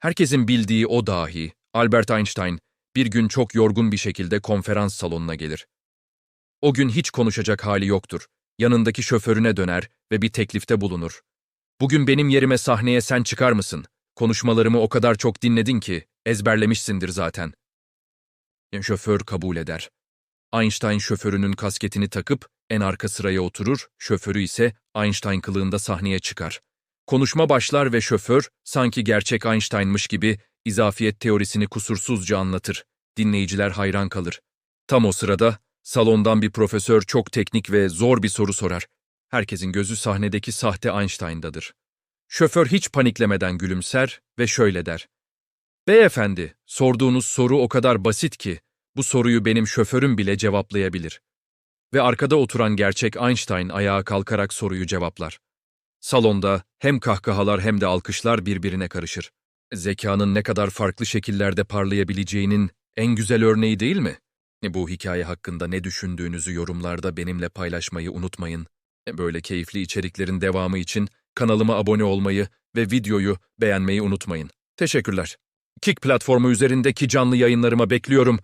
Herkesin bildiği o dahi, Albert Einstein, bir gün çok yorgun bir şekilde konferans salonuna gelir. O gün hiç konuşacak hali yoktur. Yanındaki şoförüne döner ve bir teklifte bulunur. Bugün benim yerime sahneye sen çıkar mısın? Konuşmalarımı o kadar çok dinledin ki, ezberlemişsindir zaten. Şoför kabul eder. Einstein şoförünün kasketini takıp en arka sıraya oturur, şoförü ise Einstein kılığında sahneye çıkar. Konuşma başlar ve şoför, sanki gerçek Einstein'mış gibi izafiyet teorisini kusursuzca anlatır. Dinleyiciler hayran kalır. Tam o sırada, salondan bir profesör çok teknik ve zor bir soru sorar. Herkesin gözü sahnedeki sahte Einstein'dadır. Şoför hiç paniklemeden gülümser ve şöyle der. Beyefendi, sorduğunuz soru o kadar basit ki, bu soruyu benim şoförüm bile cevaplayabilir. Ve arkada oturan gerçek Einstein ayağa kalkarak soruyu cevaplar. Salonda hem kahkahalar hem de alkışlar birbirine karışır. Zekanın ne kadar farklı şekillerde parlayabileceğinin en güzel örneği değil mi? Bu hikaye hakkında ne düşündüğünüzü yorumlarda benimle paylaşmayı unutmayın. Böyle keyifli içeriklerin devamı için kanalıma abone olmayı ve videoyu beğenmeyi unutmayın. Teşekkürler. Kick platformu üzerindeki canlı yayınlarıma bekliyorum.